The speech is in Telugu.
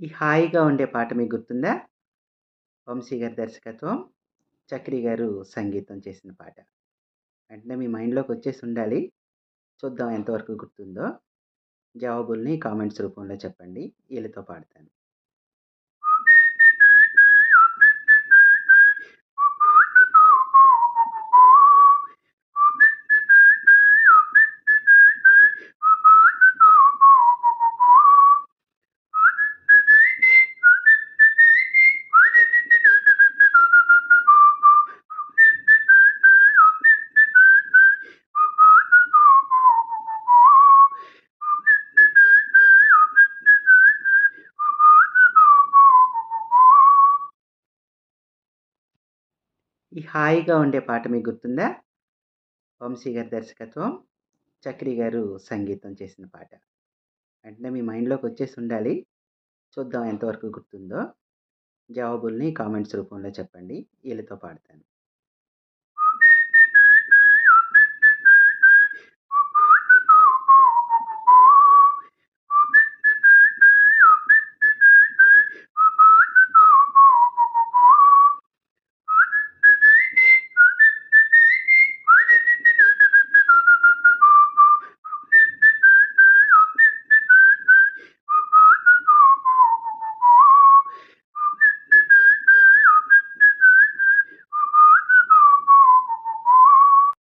ఈ హాయిగా ఉండే పాట మీకు గుర్తుందా? వంశీ గారి దర్శకత్వం, చక్రి గారు సంగీతం చేసిన పాట. వెంటనే మీ మైండ్‌లోకి వచ్చేసి ఉండాలి. చూద్దాం ఎంతవరకు గుర్తుందో. జవాబుల్ని కామెంట్స్ రూపంలో చెప్పండి. వీళ్ళతో పాడతాను. ఈ హాయిగా ఉండే పాట మీకు గుర్తుందా? వంశీ గారి దర్శకత్వం, చక్రి గారు సంగీతం చేసిన పాట. వెంటనే మీ మైండ్‌లోకి వచ్చేసి ఉండాలి. చూద్దాం ఎంతవరకు గుర్తుందో. జవాబుల్ని కామెంట్స్ రూపంలో చెప్పండి. వీళ్ళతో పాడతాను.